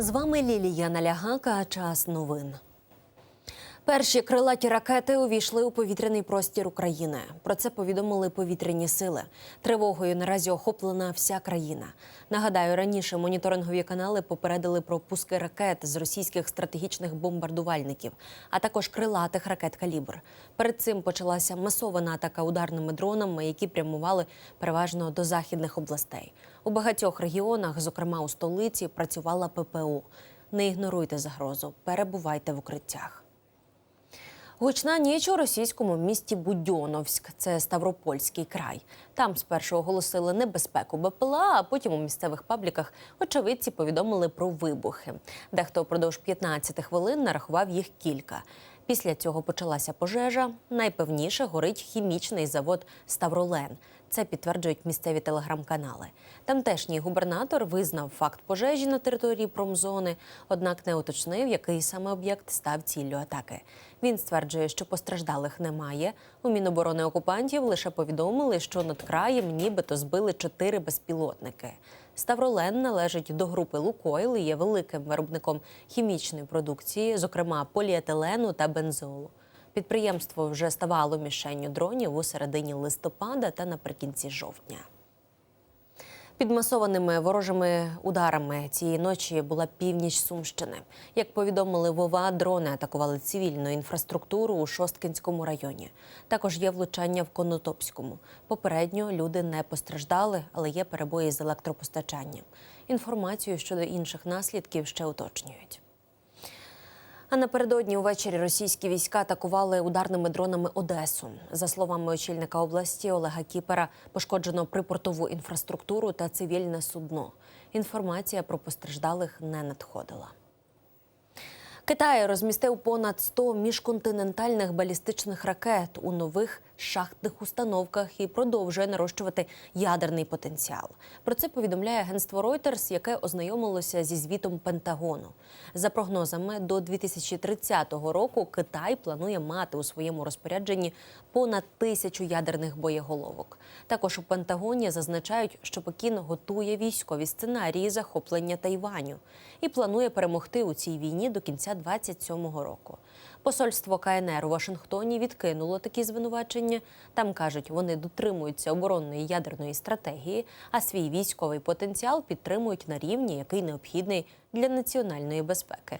З вами Лілія Налягака. Час новин. Перші крилаті ракети увійшли у повітряний простір України. Про це повідомили повітряні сили. Тривогою наразі охоплена вся країна. Нагадаю, раніше моніторингові канали попередили про пуски ракет з російських стратегічних бомбардувальників, а також крилатих ракет калібр. Перед цим почалася масована атака ударними дронами, які прямували переважно до західних областей. У багатьох регіонах, зокрема у столиці, працювала ППО. Не ігноруйте загрозу, перебувайте в укриттях. Гучна ніч у російському місті Будьоновськ, це Ставропольський край. Там спершу оголосили небезпеку БПЛА, а потім у місцевих пабліках очевидці повідомили про вибухи. Дехто впродовж 15 хвилин нарахував їх кілька. Після цього почалася пожежа. Найпевніше горить хімічний завод Ставролен. Це підтверджують місцеві телеграм-канали. Тамтешній губернатор визнав факт пожежі на території промзони, однак не уточнив, який саме об'єкт став ціллю атаки. Він стверджує, що постраждалих немає. У Міноборони окупантів лише повідомили, що над краєм нібито збили чотири безпілотники. Ставролен належить до групи Лукойл і є великим виробником хімічної продукції, зокрема поліетилену та бензолу. Підприємство вже ставало мішенню дронів у середині листопада та наприкінці жовтня. Під масованими ворожими ударами цієї ночі була північ Сумщини. Як повідомили Вова, дрони атакували цивільну інфраструктуру у Шосткинському районі. Також є влучання в Конотопському. Попередньо люди не постраждали, але є перебої з електропостачанням. Інформацію щодо інших наслідків ще уточнюють. А напередодні увечері російські війська атакували ударними дронами Одесу. За словами очільника області Олега Кіпера, пошкоджено припортову інфраструктуру та цивільне судно. Інформація про постраждалих не надходила. Китай розмістив понад 100 міжконтинентальних балістичних ракет у нових шахтних установках і продовжує нарощувати ядерний потенціал. Про це повідомляє агентство Reuters, яке ознайомилося зі звітом Пентагону. За прогнозами, до 2030 року Китай планує мати у своєму розпорядженні понад тисячу ядерних боєголовок. Також у Пентагоні зазначають, що Пекін готує військові сценарії захоплення Тайваню і планує перемогти у цій війні до кінця 27-го року. Посольство КНР у Вашингтоні відкинуло такі звинувачення. Там кажуть, вони дотримуються оборонної ядерної стратегії, а свій військовий потенціал підтримують на рівні, який необхідний для національної безпеки.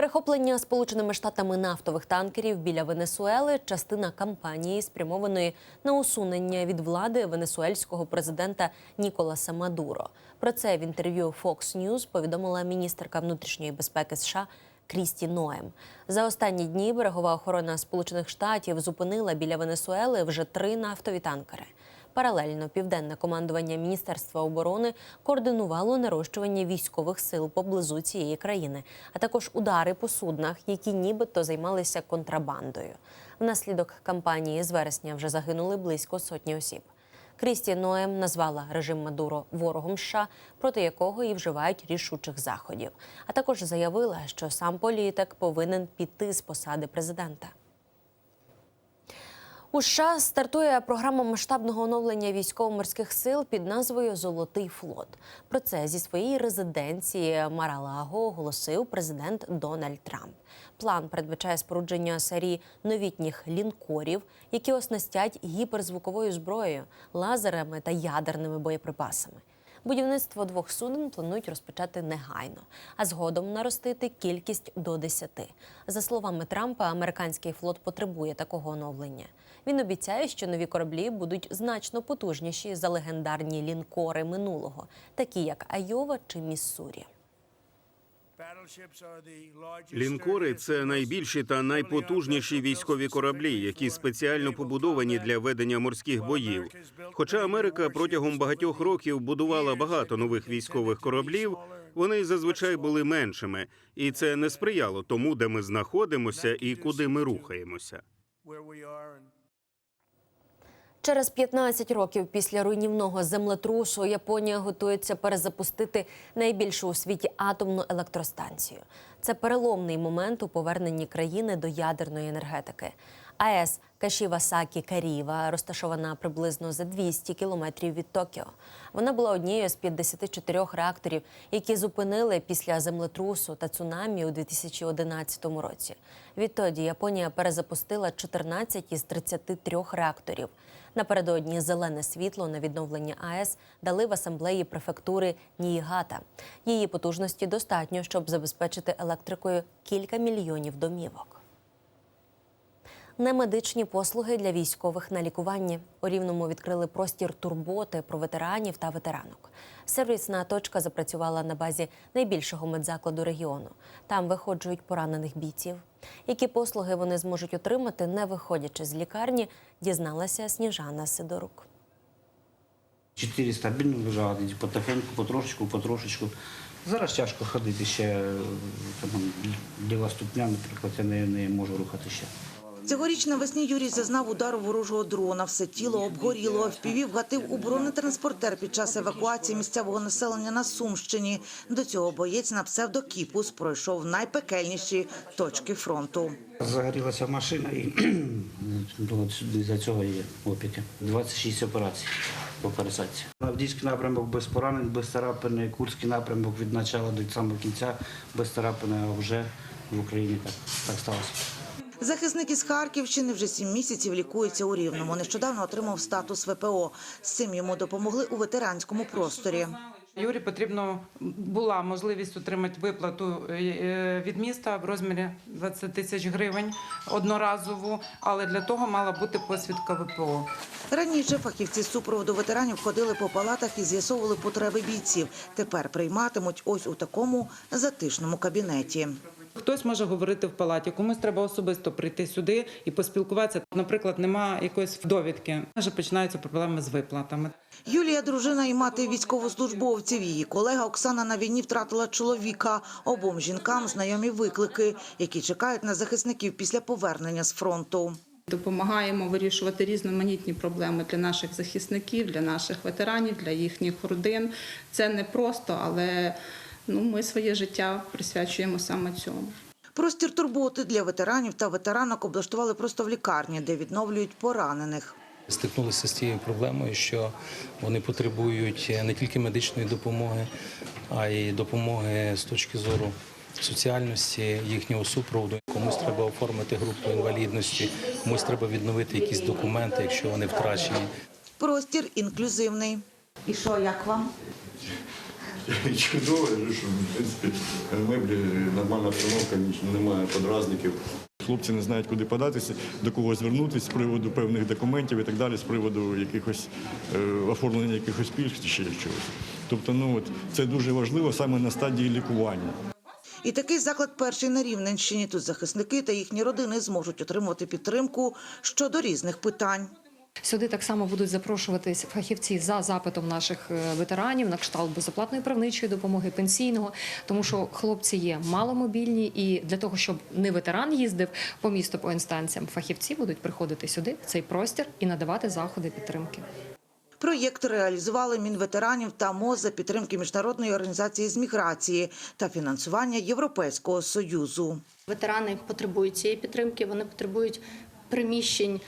Перехоплення Сполученими Штатами нафтових танкерів біля Венесуели частина кампанії, спрямованої на усунення від влади венесуельського президента Ніколаса Мадуро. Про це в інтерв'ю Fox News повідомила міністерка внутрішньої безпеки США Крісті Ноем. За останні дні берегова охорона Сполучених Штатів зупинила біля Венесуели вже три нафтові танкери. Паралельно південне командування Міністерства оборони координувало нарощування військових сил поблизу цієї країни, а також удари по суднах, які нібито займалися контрабандою. Внаслідок кампанії з вересня вже загинули близько сотні осіб. Крісті Ноем назвала режим Мадуро ворогом США, проти якого і вживають рішучих заходів. А також заявила, що сам політик повинен піти з посади президента. У США стартує програма масштабного оновлення військово-морських сил під назвою Золотий флот. Про це зі своєї резиденції Маралаго оголосив президент Дональд Трамп. План передбачає спорудження серії новітніх лінкорів, які оснастять гіперзвуковою зброєю, лазерами та ядерними боєприпасами. Будівництво двох суден планують розпочати негайно, а згодом наростити кількість до 10. За словами Трампа, американський флот потребує такого оновлення. Він обіцяє, що нові кораблі будуть значно потужніші за легендарні лінкори минулого, такі як Айова чи Міссурі. Лінкори це найбільші та найпотужніші військові кораблі, які спеціально побудовані для ведення морських боїв. Хоча Америка протягом багатьох років будувала багато нових військових кораблів, вони зазвичай були меншими, і це не сприяло тому, де ми знаходимося і куди ми рухаємося. Через 15 років після руйнівного землетрусу Японія готується перезапустити найбільшу у світі атомну електростанцію. Це переломний момент у поверненні країни до ядерної енергетики. АЕС Кашівасакі Каріва розташована приблизно за 200 кілометрів від Токіо. Вона була однією з 54 реакторів, які зупинили після землетрусу та цунамі у 2011 році. Відтоді Японія перезапустила 14 із 33 реакторів. Напередодні зелене світло на відновлення АЕС дали в асамблеї префектури Ніїгата. Її потужності достатньо, щоб забезпечити електрикою кілька мільйонів домівок. Немедичні послуги для військових на лікуванні. У Рівному відкрили простір турботи про ветеранів та ветеранок. Сервісна точка запрацювала на базі найбільшого медзакладу регіону. Там виходжують поранених бійців. Які послуги вони зможуть отримати, не виходячи з лікарні, дізналася Сніжана Сидорук. Чотири стабільно лежали, потихеньку, потрошечку, потрошечку. Зараз тяжко ходити ще, е, там, ліва ступня, наприклад, я не, не можу рухати ще. Цьогоріч навесні Юрій зазнав удару ворожого дрона. Все тіло обгоріло. Впівів вгатив у бронетранспортер під час евакуації місцевого населення на Сумщині. До цього боєць на псевдокіпус пройшов найпекельніші точки фронту. Загорілася машина і за цього є опіки. 26 операцій по пересадці. Авдійський напрямок без поранень, без царапини, Курський напрямок від початку до самого кінця без царапини, а вже в Україні так, так сталося. Захисник із Харківщини вже сім місяців лікується у Рівному. Нещодавно отримав статус ВПО. З цим йому допомогли у ветеранському просторі. Юрі потрібно була можливість отримати виплату е, е, від міста в розмірі 20 тисяч гривень одноразову, але для того мала бути посвідка ВПО. Раніше фахівці з супроводу ветеранів ходили по палатах і з'ясовували потреби бійців. Тепер прийматимуть ось у такому затишному кабінеті. Хтось може говорити в палаті, комусь треба особисто прийти сюди і поспілкуватися. Наприклад, немає якоїсь довідки. Вже починаються проблеми з виплатами. Юлія дружина і мати військовослужбовців. Її колега Оксана на війні втратила чоловіка. Обом жінкам знайомі виклики, які чекають на захисників після повернення з фронту. Допомагаємо вирішувати різноманітні проблеми для наших захисників, для наших ветеранів, для їхніх родин. Це не просто, але ну, ми своє життя присвячуємо саме цьому. Простір турботи для ветеранів та ветеранок облаштували просто в лікарні, де відновлюють поранених. стикнулися з тією проблемою, що вони потребують не тільки медичної допомоги, а й допомоги з точки зору соціальності, їхнього супроводу. Комусь треба оформити групу інвалідності, комусь треба відновити якісь документи, якщо вони втрачені. Простір інклюзивний. І що, як вам? Чудово, що в принципі меблі, нормальна обстановка, немає подразників. Хлопці не знають, куди податися, до кого звернутися з приводу певних документів і так далі, з приводу якихось е, оформлення якихось пільг чи ще чогось. Тобто, ну от це дуже важливо саме на стадії лікування. І такий заклад перший на Рівненщині. Тут захисники та їхні родини зможуть отримувати підтримку щодо різних питань. Сюди так само будуть запрошуватись фахівці за запитом наших е, ветеранів на кшталт безоплатної правничої допомоги, пенсійного, тому що хлопці є маломобільні, і для того, щоб не ветеран їздив по місту по інстанціям, фахівці будуть приходити сюди в цей простір і надавати заходи підтримки. Проєкт реалізували Мінветеранів та МОЗ за підтримки міжнародної організації з міграції та фінансування Європейського союзу. Ветерани потребують цієї підтримки, вони потребують приміщень.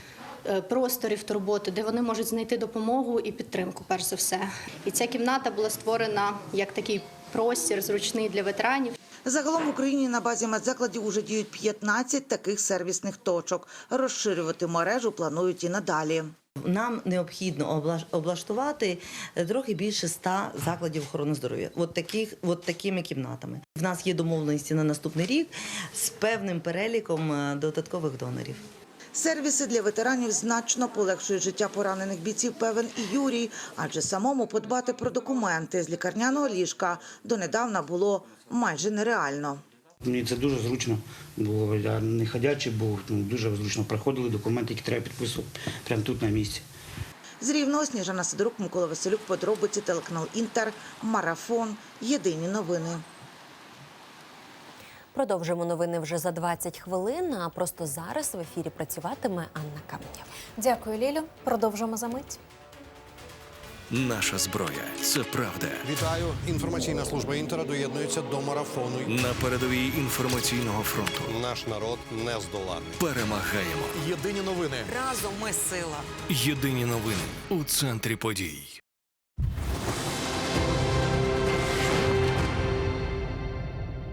Е, Просторів турботи, де вони можуть знайти допомогу і підтримку, перш за все. І ця кімната була створена як такий простір зручний для ветеранів. Загалом в Україні на базі медзакладів уже діють 15 таких сервісних точок. Розширювати мережу планують і надалі. Нам необхідно обла- облаштувати е, трохи більше ста закладів охорони здоров'я. От таких, от такими кімнатами. В нас є домовленості на наступний рік з певним переліком е, додаткових донорів. Сервіси для ветеранів значно полегшують життя поранених бійців, певен і Юрій, адже самому подбати про документи з лікарняного ліжка донедавна було майже нереально. Мені це дуже зручно було. Я не ходячий був, ну, дуже зручно проходили документи, які треба підписувати прямо тут на місці. З Рівного Сніжана Сидорук, Микола Василюк, подробиці, телеканал Інтер, Марафон, Єдині новини. Продовжимо новини вже за 20 хвилин. А просто зараз в ефірі працюватиме Анна Каменєва. Дякую, Лілю. Продовжимо за мить. Наша зброя це правда. Вітаю! Інформаційна служба інтера доєднується до марафону. На передовій інформаційного фронту Наш народ не здоланий. перемагаємо. Єдині новини. Разом ми сила. Єдині новини у центрі подій.